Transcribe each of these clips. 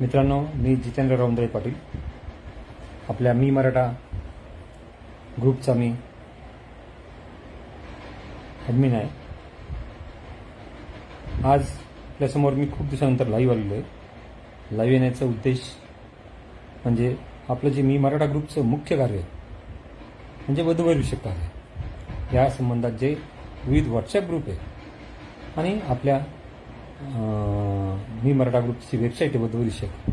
मित्रांनो मी जितेंद्र रौंद्रे पाटील. आपल्या मी मराठा ग्रुपचा मी ॲडमिन आहे. आज आपल्यासमोर मी खूप दिवसानंतर लाईव्ह आलेलो आहे. लाईव्ह येण्याचा उद्देश म्हणजे आपलं जे मी मराठा ग्रुपचं मुख्य कार्य आहे म्हणजे वधूवरविषयक कार्य या संबंधात जे विविध व्हॉट्सॲप ग्रुप आहे आणि आपल्या मी मराठा ग्रुपची वेबसाईट आहे वधूवरविषयक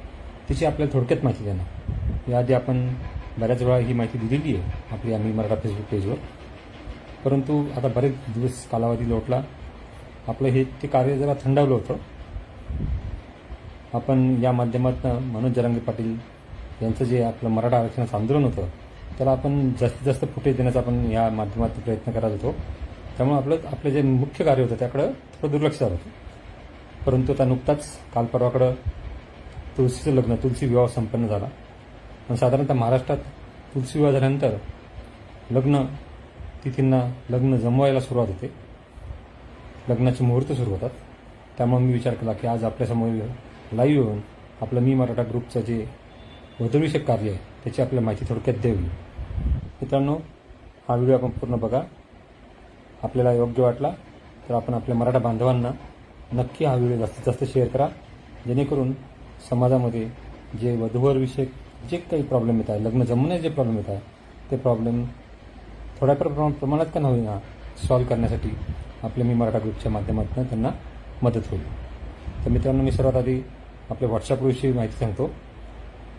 तिची आपल्याला थोडक्यात माहिती देणार याआधी आपण बऱ्याच वेळा ही माहिती दिलेली आहे आपल्या मी मराठा फेसबुक पेजवर परंतु आता बरेच दिवस कालावधी लोटला. आपलं हे ते कार्य जरा थंडावलं होतं. आपण या माध्यमातून मनोज जरांगे पाटील यांचं जे आपलं मराठा आरक्षणाचं आंदोलन होतं त्याला आपण जास्तीत जास्त फुटेज देण्याचा आपण या माध्यमातून प्रयत्न करत होतो. त्यामुळे आपलं आपलं जे मुख्य कार्य होतं त्याकडं थोडं दुर्लक्ष झालं होतं. परंतु आता नुकताच काल परवाकडं तुळशीचं लग्न तुलसी विवाह संपन्न झाला. पण साधारणतः महाराष्ट्रात तुलसी विवाह झाल्यानंतर लग्न तिथींना लग्न जमवायला सुरुवात होते. लग्नाचे मुहूर्त सुरू होतात. त्यामुळे मी विचार केला की आज आपल्यासमोर लाईव्ह येऊन आपलं मी मराठा ग्रुपचं जे वधूविषयक कार्य आहे त्याची आपल्याला माहिती थोडक्यात द्यावी मित्रांनो हा व्हिडिओ आपण पूर्ण बघा. आपल्याला योग्य वाटला तर आपण आपल्या मराठा बांधवांना नक्की हा व्हिडिओ जास्तीत जास्त शेअर करा. जेणेकरून समाजामध्ये जे वधूवर विषयक जे काही प्रॉब्लेम येत आहे लग्न जमवण्याचे जे प्रॉब्लेम येत आहे ते प्रॉब्लेम थोड्या प्रमा- प्रमाणात का होईना सॉल्व्ह करण्यासाठी आपल्या मी मराठा ग्रुपच्या माध्यमातून त्यांना मदत होईल. तर मित्रांनो मी सर्वात आधी आपल्या व्हॉट्सअप ग्रुपविषयी माहिती सांगतो.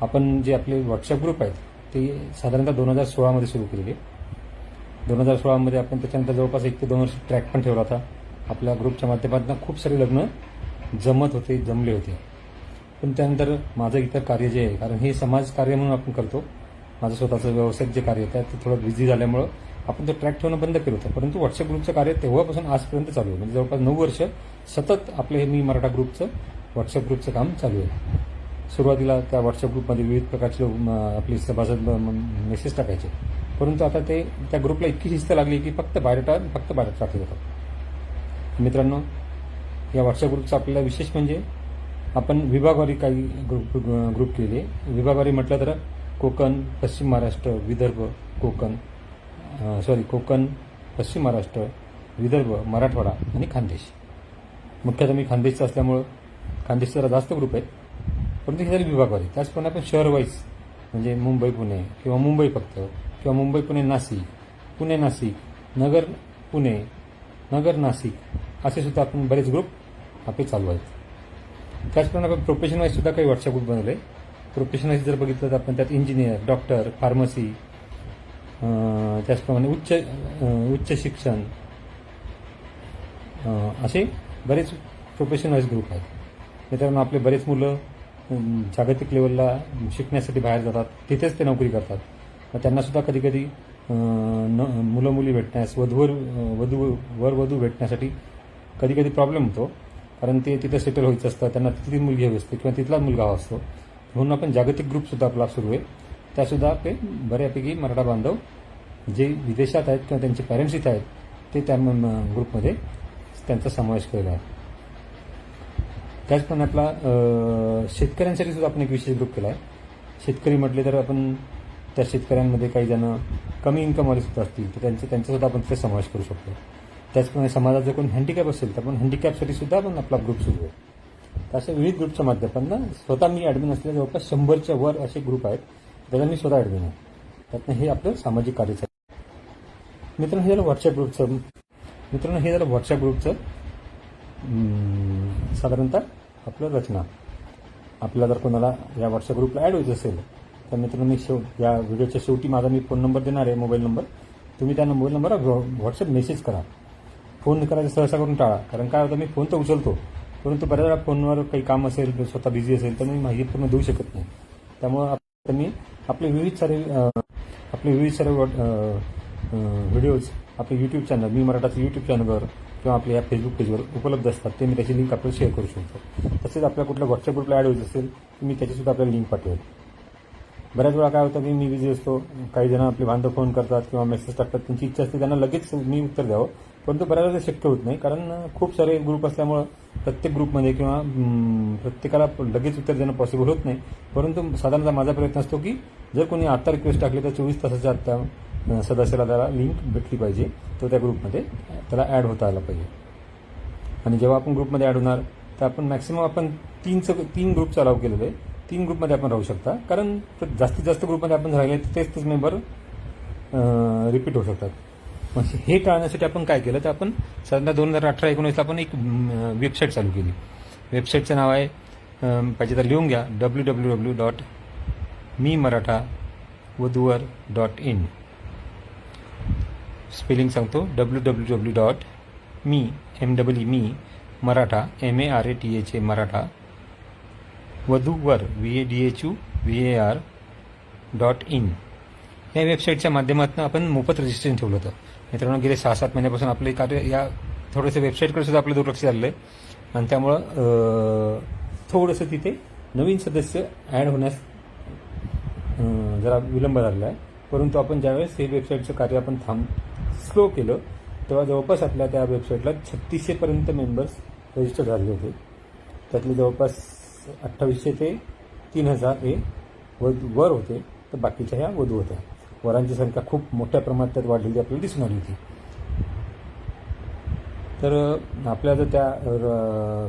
आपण जे आपले व्हॉट्सअप ग्रुप आहेत ते साधारणतः दोन हजार सोळामध्ये सुरू केलेले. दोन हजार सोळामध्ये आपण त्याच्यानंतर जवळपास एक ते दोन वर्ष ट्रॅक पण ठेवला होता. आपल्या ग्रुपच्या माध्यमातून खूप सारे लग्न जमत होते जमले होते. पण त्यानंतर माझं इतर कार्य जे आहे कारण हे समाज कार्य म्हणून आपण करतो माझं स्वतःचं व्यावसायिक जे कार्य आहे ते थोडं बिझी झाल्यामुळं आपण तो ट्रॅक ठेवणं बंद केलं होतं. परंतु व्हॉट्सअप ग्रुपचं कार्य तेव्हापासून आजपर्यंत चालू आहे. म्हणजे जवळपास नऊ वर्ष सतत आपलं हे मी मराठा ग्रुपचं व्हॉट्सअप ग्रुपचं काम चालू आहे. सुरुवातीला त्या व्हॉट्सअप ग्रुपमध्ये विविध प्रकारचे आपली आपले सभासद मेसेज टाकायचे. परंतु आता ते त्या ग्रुपला इतकी शिस्त लागली की फक्त बायोडाटा फक्त बायोडाटा टाकले जातात मित्रांनो या व्हॉट्सअप ग्रुपचा आपल्याला विशेष म्हणजे आपण विभागवारी काही ग्रुप ग्रुप केले. विभागवारी म्हटलं तर कोकण पश्चिम महाराष्ट्र विदर्भ कोकण सॉरी कोकण पश्चिम महाराष्ट्र विदर्भ मराठवाडा आणि खानदेश. मुख्यतः मी खानदेशचा असल्यामुळं खानदेशचा जरा जास्त ग्रुप आहेत परंतु हे झाली विभागवारी. त्याचप्रमाणे आपण शहर वाईज म्हणजे मुंबई पुणे किंवा मुंबई फक्त किंवा मुंबई पुणे नाशिक पुणे नाशिक नगर पुणे नगर नाशिक असे सुद्धा आपण बरेच ग्रुप आपले चालू आहेत. त्याचप्रमाणे आपण प्रोफेशन वाईज सुद्धा काही व्हॉट्सअप ग्रुप बनवले. प्रोफेशन वाईज जर बघितलं तर आपण त्यात इंजिनियर डॉक्टर फार्मसी त्याचप्रमाणे उच्च उच्च शिक्षण असे बरेच प्रोफेशन वाईज ग्रुप आहेत. मित्रांनो आपले बरेच मुलं जागतिक लेवलला शिकण्यासाठी बाहेर जातात. तिथेच ते नोकरी करतात. मग त्यांनासुद्धा कधी कधी मुलं मुली भेटण्यास वधूवर वधू वर वधू भेटण्यासाठी कधी कधी प्रॉब्लेम होतो. कारण ते तिथं सेटल व्हायचं असतं त्यांना तिथली मुलगी हवी असते किंवा तिथलाच मुलगा हवा असतो. म्हणून आपण जागतिक ग्रुपसुद्धा आपला सुरू आहे. त्यासुद्धा ते बऱ्यापैकी मराठा बांधव जे विदेशात आहेत किंवा त्यांचे पॅरेंट्स इथं आहेत ते त्या ग्रुपमध्ये त्यांचा समावेश केलेला आहे. त्याचप्रमाणे आपला शेतकऱ्यांसाठी सुद्धा आपण एक विशेष ग्रुप केला आहे. शेतकरी म्हटले तर आपण त्या शेतकऱ्यांमध्ये काही जण कमी इन्कमवाले सुद्धा असतील तर त्यांचे त्यांचासुद्धा आपण तिथे समावेश करू शकतो. त्याचप्रमाणे समाजात जर कोण हँडिकॅप असेल तर आपण हँडिकॅपसाठी सुद्धा आपण आपला ग्रुप सुरू आहे तर अशा विविध ग्रुपच्या माध्यमातून स्वतः मी ॲडमिन असलेल्या जवळपास शंभरच्या वर असे ग्रुप आहेत त्याला मी स्वतः ॲडमिन आहे. त्यातनं हे आपलं सामाजिक कार्य आहे मित्रांनो हे झालं व्हॉट्सअप ग्रुपचं मित्रांनो हे झालं व्हॉट्सअप ग्रुपचं साधारणतः आपलं रचना. आपल्याला जर कोणाला या व्हॉट्सअप ग्रुपला ॲड व्हायचं असेल तर मित्रांनो मी शेव या व्हिडिओच्या शेवटी माझा मी फोन नंबर देणार आहे मोबाईल नंबर तुम्ही त्या मोबाईल नंबरवर व्हॉट्सअप मेसेज करा. फोन करायचं सहसा करून टाळा. कारण काय होतं मी फोन तर उचलतो. परंतु बऱ्याच वेळा फोनवर काही काम असेल स्वतः बिझी असेल तर मी माहिती पूर्ण देऊ शकत नाही. त्यामुळं मी आपले विविध सारे आपले विविध सारे व्हिडिओज आपले यूट्यूब चॅनल मी मराठाचं यूट्यूब चॅनलवर किंवा आपल्या या फेसबुक पेजवर उपलब्ध असतात. ते मी त्याची लिंक आपल्याला शेअर करू शकतो. तसेच आपल्या कुठल्या व्हॉट्सअप ग्रुपला ॲड होत असेल तर मी त्याचीसुद्धा आपल्याला लिंक पाठवेल. बऱ्याच वेळा काय होतं की मी बिझी असतो काही जण आपले बांधव फोन करतात किंवा मेसेज टाकतात त्यांची इच्छा असते त्यांना लगेच मी उत्तर द्यावं. परंतु बऱ्याच वेळेला शक्य होत नाही. कारण खूप सारे ग्रुप असल्यामुळं प्रत्येक ग्रुपमध्ये किंवा प्रत्येकाला लगेच उत्तर देणं पॉसिबल होत नाही. परंतु साधारणतः माझा प्रयत्न असतो की जर कोणी आत्ता रिक्वेस्ट टाकली तर चोवीस तासाच्या आत्ता सदस्याला त्याला लिंक भेटली पाहिजे. तो त्या ग्रुपमध्ये त्याला ॲड होता आला पाहिजे. आणि जेव्हा आपण ग्रुपमध्ये ॲड होणार तर आपण मॅक्सिमम आपण तीनचं तीन ग्रुपचं अलाव केलेलं. आहे तीन ग्रुपमध्ये आपण राहू शकता. कारण जास्तीत जास्त ग्रुपमध्ये आपण राहिले तर तेच तेच मेंबर रिपीट होऊ शकतात. मग हे टाळण्यासाठी आपण काय केलं तर आपण साधारणतः दोन हजार अठरा एकोणीसला आपण एक वेबसाईट चालू केली. वेबसाईटचं नाव आहे पाहिजे तर लिहून घ्या W W W dot Mi Maratha Vadhuvar dot in spelling सांगतो W W W dot Mi M W Mi Maratha M A R A T H A Maratha Vadhuvar V A D H U V A R dot in या वेबसाईटच्या माध्यमातून आपण मोफत registration ठेवलं होतं. मित्रांनो गेले सहा सात महिन्यापासून आपले कार्य या थोडंसं वेबसाईटकडे सुद्धा आपलं दुर्लक्ष झालेलं आहे. आणि त्यामुळं थोडंसं तिथे नवीन सदस्य ॲड होण्यास जरा विलंब झालेला आहे. परंतु आपण ज्यावेळेस हे वेबसाईटचं कार्य आपण थांब स्लो केलं तेव्हा जवळपास आपल्या त्या वेबसाईटला छत्तीसशेपर्यंत मेंबर्स रजिस्टर झाले होते. त्यातले जवळपास अठ्ठावीसशे ते तीन हजार हे वध वर होते. तर बाकीच्या ह्या वधू होत्या. वरांची संख्या खूप मोठ्या प्रमाणात त्यात वाढलेली आपल्याला दिसून आली होती. तर आपल्या जर त्या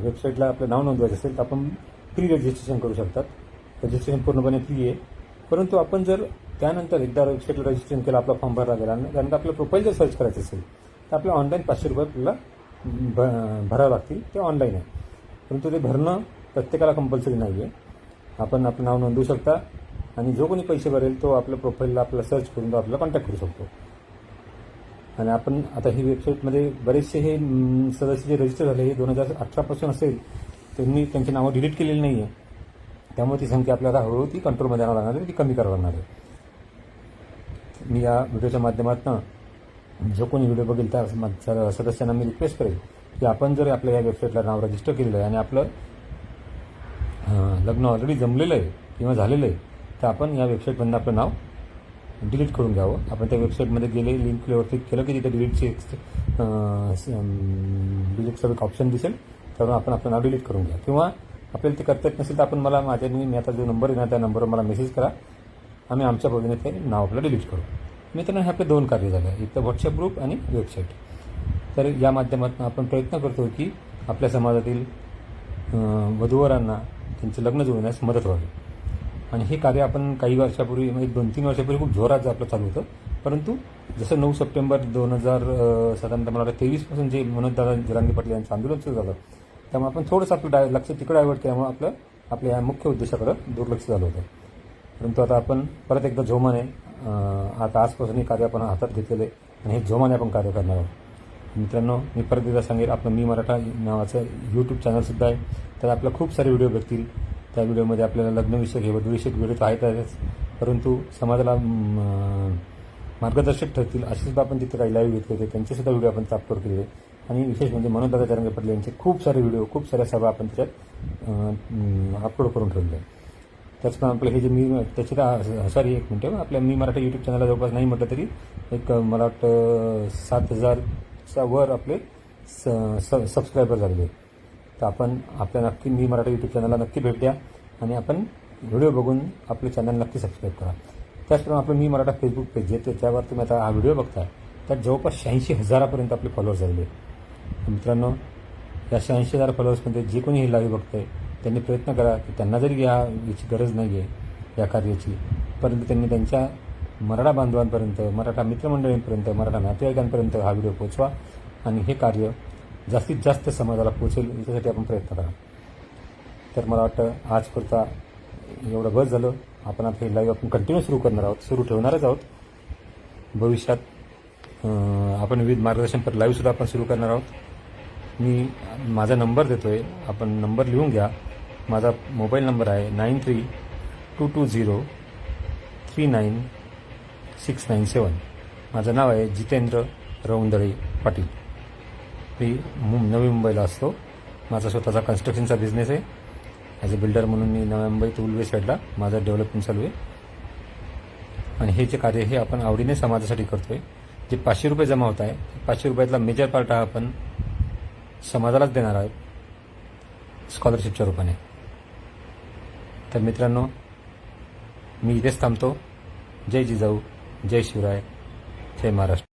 वेबसाईटला आपलं नाव नोंदवायचं असेल तर आपण फ्री रजिस्ट्रेशन करू शकतात. रजिस्ट्रेशन पूर्णपणे फ्री आहे. परंतु आपण जर त्यानंतर एकदा वेबसाईटला रजिस्ट्रेशन केलं आपला फॉर्म भरला गेला आणि त्यानंतर आपलं प्रोफाईल जर सर्च करायचं असेल तर आपलं ऑनलाईन पाचशे रुपये आपल्याला भ भरावं लागतील. ते ऑनलाईन आहे. परंतु ते भरणं प्रत्येकाला कंपल्सरी नाही आहे आपण आपलं नाव नोंदवू शकता. आणि जो कोणी पैसे भरेल तो आपल्या प्रोफाईलला आपला सर्च करून तो आपला कॉन्टॅक्ट करू शकतो. आणि आपण आता ही वेबसाईटमध्ये बरेचसे हे सदस्य जे रजिस्टर झाले हे दोन हजार अठरापासून असेल त्यांनी त्यांची नावं डिलीट केलेली नाही आहे त्यामुळे ती संख्या आपल्याला हळूहळू ती कंट्रोलमध्ये आणावं लागणार आहे ती कमी करावं लागणार आहे. मी या व्हिडिओच्या माध्यमातून जो कोणी व्हिडिओ बघेल त्या स- सदस्यांना मी रिक्वेस्ट करेल की आपण जर आपल्या या वेबसाईटला नाव रजिस्टर केलेलं आहे आणि आपलं लग्न ऑलरेडी जमलेलं आहे किंवा झालेलं आहे तर आपण या वेबसाईटमधून आपलं नाव डिलीट करून घ्यावं. आपण त्या वेबसाईटमध्ये गेले लिंक क्लिक केलं की तिथे डिलीटची डिलीटचं एक ऑप्शन दिसेल त्यावरून आपण आपलं नाव डिलीट करून घ्या. किंवा आपल्याला ते करता येत नसेल तर आपण मला माझ्या मी आता जो नंबर येणार त्या नंबरवर मला मेसेज करा. आम्ही आमच्या बघून ते नाव आपलं डिलीट करू. मित्रांनो हे आपले दोन कार्य झाले. एक तर व्हॉट्सअप ग्रुप आणि वेबसाईट तर या माध्यमातून आपण प्रयत्न करतो की आपल्या समाजातील वधूवरांना त्यांचं लग्न जुळवण्यास मदत व्हावी. आणि हे कार्य आपण काही वर्षापूर्वी म्हणजे दोन तीन वर्षापूर्वी खूप जोरात आपलं चालू होतं. परंतु जसं नऊ सप्टेंबर दोन हजार साधारणतः मला तेवीसपासून जे मनोजदादा जरांगे पाटील यांचं आंदोलन सुरू झालं त्यामुळे आपण थोडंसं आपलं डाय लक्ष तिकडे डायवर्ट केल्यामुळे आपलं आपल्या या मुख्य उद्देशाकडं दुर्लक्ष झालं होतं. परंतु आता आपण परत एकदा जोमाने आता आजपासून हे कार्य आपण हातात घेतलेलं आहे आणि हे जोमाने आपण कार्य करणार आहोत. मित्रांनो मी परत एकदा सांगेल आपलं मी मराठा नावाचं यूट्यूब चॅनलसुद्धा आहे. तर आपल्या खूप सारे व्हिडिओ भेटतील त्या व्हिडिओमध्ये आपल्याला लग्नविषयक हे वधूविषयक व्हिडिओ तर आहेतच परंतु समाजाला मार्गदर्शक ठरतील असे आपण तिथे काही लाईव्ह घेतले होते. त्यांचेसुद्धा व्हिडिओ आपण चापकर केले. आणि विशेष म्हणजे मनोदादा तरंगे पटेल यांचे खूप सारे व्हिडिओ खूप साऱ्या सभा आपण त्याच्यात अपलोड करून ठेवले त्याचप्रमाणे आपलं हे जे मी त्याची तर सॉरी एक मिनटं. आपल्या मी मराठी यूट्यूब चॅनलला जवळपास नाही म्हटलं तरी एक मला वाटतं सात हजारच्या वर आपले स स सबस्क्रायबर झालेले आहेत. तर आपण आपल्या नक्की मी मराठी यूट्यूब चॅनलला नक्की भेट द्या आणि आपण व्हिडिओ बघून आपले चॅनल नक्की सबस्क्राईब करा. त्याचप्रमाणे आपलं मी मराठा फेसबुक पेज आहे त्याच्यावर तुम्ही आता हा व्हिडिओ बघताय. त्यात जवळपास शहाऐंशी हजारापर्यंत आपले फॉलोअर्स झालेले मित्रांनो या शहाऐंशी हजार फॉलोअर्समध्ये जे कोणी हे लाईव्ह बघतंय त्यांनी प्रयत्न करा की त्यांना जरी या याची गरज नाही आहे या कार्याची परंतु त्यांनी त्यांच्या मराठा बांधवांपर्यंत मराठा मित्रमंडळींपर्यंत मराठा नातेवाईकांपर्यंत हा व्हिडिओ पोचवा आणि हे कार्य जास्तीत जास्त समाजाला पोचेल याच्यासाठी आपण प्रयत्न करा. तर मला वाटतं आज एवढं बस झालं. आपण आता हे लाईव्ह आपण कंटिन्यू सुरू करणार आहोत. सुरू ठेवणारच आहोत. भविष्यात आपण विविध मार्गदर्शनपर लाईव्हसुद्धा आपण सुरू करणार आहोत. मी माझा नंबर देतो आहे आपण नंबर लिहून घ्या. माझा मोबाईल नंबर आहे nine three two two zero three nine six nine seven. माझं नाव आहे जितेंद्र रौंदळे पाटील. मी मु नवी मुंबईला असतो. माझा स्वतःचा कन्स्ट्रक्शनचा बिझनेस आहे. ॲज अ बिल्डर म्हणून मी नव्या मुंबईत उलवे साईडला माझं डेव्हलपमेंट चालू आहे. आणि हे जे कार्य हे आपण आवडीने समाजासाठी करतो आहे जे पाचशे रुपये जमा होत आहे पाचशे रुपयातला मेजर पार्ट हा आपण समाजालाच देणार आहोत. स्कॉलरशिपच्या रूपाने. तर मित्रांनो मी इथेच थांबतो. जय जिजाऊ जय शिवराय जय महाराष्ट्र.